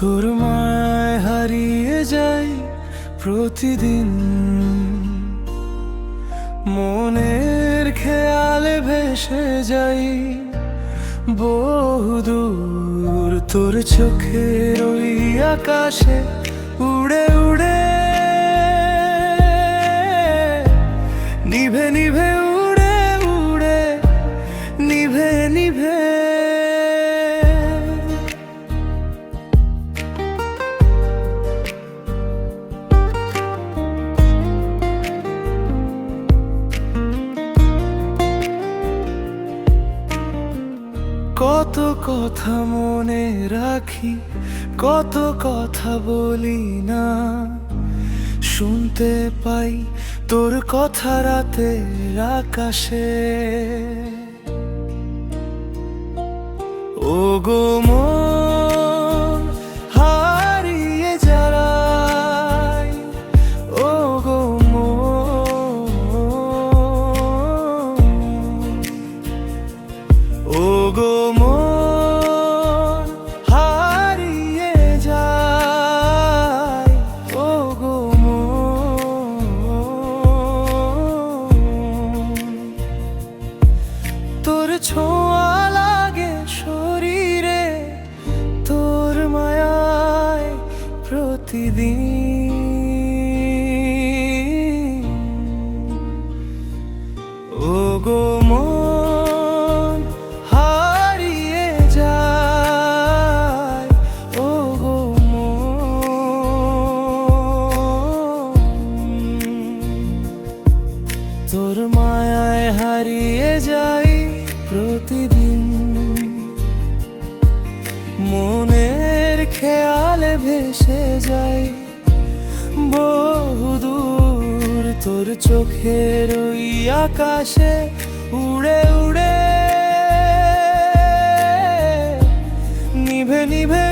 তোর মায় হারিয়ে যাই প্রতিদিন। মনের খেয়ালে ভেসে যাই বহুদূর তোর চোখের ওই আকাশে উড়ে উড়ে। নিভে নিভে কত কথা মনে রাখি, কত কথা বলি না। শুনতে পাই তোর কথা রাতে আকাশে। ও গো মন প্রতিদিন। ও মন হারিয়ে যায়। ও গো হারিয়ে যাই প্রতিদিন। খেয়ালে ভেসে যাই বহুদূর তোর চোখের ওই আকাশে উড়ে উড়ে। নিভে নিভে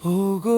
不过